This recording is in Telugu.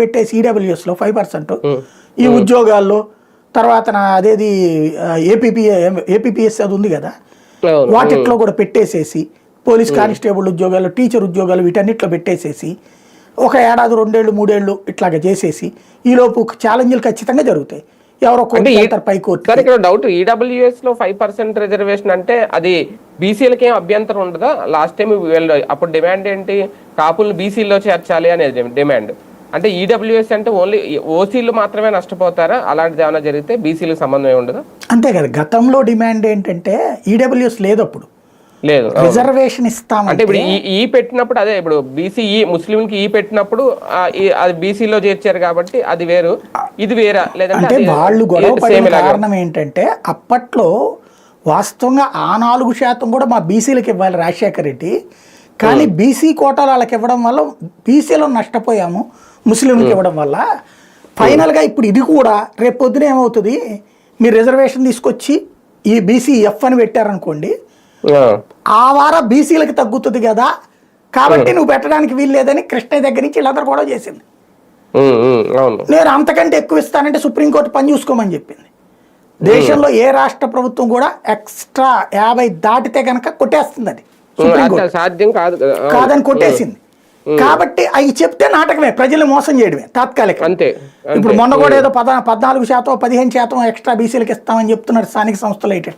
పెట్టేసి ఈడబ్ల్యూఎస్లో ఫైవ్ పర్సెంట్ ఈ ఉద్యోగాల్లో తర్వాత నా అదేది ఏపీపీ ఏపీపీఎస్ అది ఉంది కదా. వాటిట్లో కూడా పెట్టేసేసి పోలీస్ కానిస్టేబుల్ ఉద్యోగాలు టీచర్ ఉద్యోగాలు వీటన్నిటిలో పెట్టేసేసి ఒక ఏడాది రెండేళ్ళు మూడేళ్ళు ఇట్లాగా చేసేసి ఈలోపు ఛాలెంజ్లు ఖచ్చితంగా జరుగుతాయి. ఎవరో పై కోర్టు ఇక్కడ డౌట్ ఈడబ్ల్యూఎస్లో ఫైవ్ పర్సెంట్ రిజర్వేషన్ అంటే అది బీసీలకి ఏం అభ్యంతరం ఉండదా? లాస్ట్ టైం అప్పుడు డిమాండ్ ఏంటి? కాపుల్ని బీసీలో చేర్చాలి అనేది డిమాండ్ అంటే ఈడబ్ల్యూఎస్ అంటే ఓన్లీ ఓసీలు మాత్రమే నష్టపోతారా? అలాంటిది ఏమైనా జరిగితే బీసీలకు సంబంధం ఉండదా? అంతే కదా గతంలో డిమాండ్ ఏంటంటే ఈడబ్ల్యూఎస్ లేదు అప్పుడు. లేదు రిజర్వేషన్ అంటే ఇస్తామంటే ఇప్పుడు ఈ పెట్టినప్పుడు అదే ఇప్పుడు బీసీ ముస్లింకి ఈ పెట్టినప్పుడు అది బీసీలో చేర్చారు కాబట్టి అది వేరు. ఇది వేరా? లేదంటే అంటే వాళ్ళు గొడవ? కారణం ఏంటంటే అప్పట్లో వాస్తవంగా ఆ నాలుగు శాతం కూడా మా బీసీలకు ఇవ్వాలి రాజశేఖర రెడ్డి. కానీ బీసీ కోటాలు వాళ్ళకి ఇవ్వడం వల్ల బీసీలో నష్టపోయాము ముస్లింలకు ఇవ్వడం వల్ల. ఫైనల్గా ఇప్పుడు ఇది కూడా రేపు పొద్దున ఏమవుతుంది? మీరు రిజర్వేషన్ తీసుకొచ్చి ఈ బీసీ ఎఫ్ అని పెట్టారనుకోండి ఆ, వార బీసీలకు తగ్గుతుంది కదా. కాబట్టి నువ్వు పెట్టడానికి వీలు లేదని కృష్ణ దగ్గర నుంచి వీళ్ళందరూ కూడా చేసింది. నేను అంతకంటే ఎక్కువ ఇస్తానంటే సుప్రీంకోర్టు పని చూసుకోమని చెప్పింది. దేశంలో ఏ రాష్ట్ర ప్రభుత్వం కూడా ఎక్స్ట్రా యాభై దాటితే కనుక కొట్టేస్తుంది అది. సాధ్యం కాదు. కాదని కొట్టేసింది. కాబట్టి అవి చెప్తే నాటకమే. ప్రజల్ని మోసం చేయడమే తాత్కాలిక. అంతే ఇప్పుడు. మొన్న కూడా ఏదో పద పద్నాలుగు శాతం పదిహేను శాతం ఎక్స్ట్రా బీసీలకు ఇస్తామని చెప్తున్నారు స్థానిక సంస్థలు ఇట్లా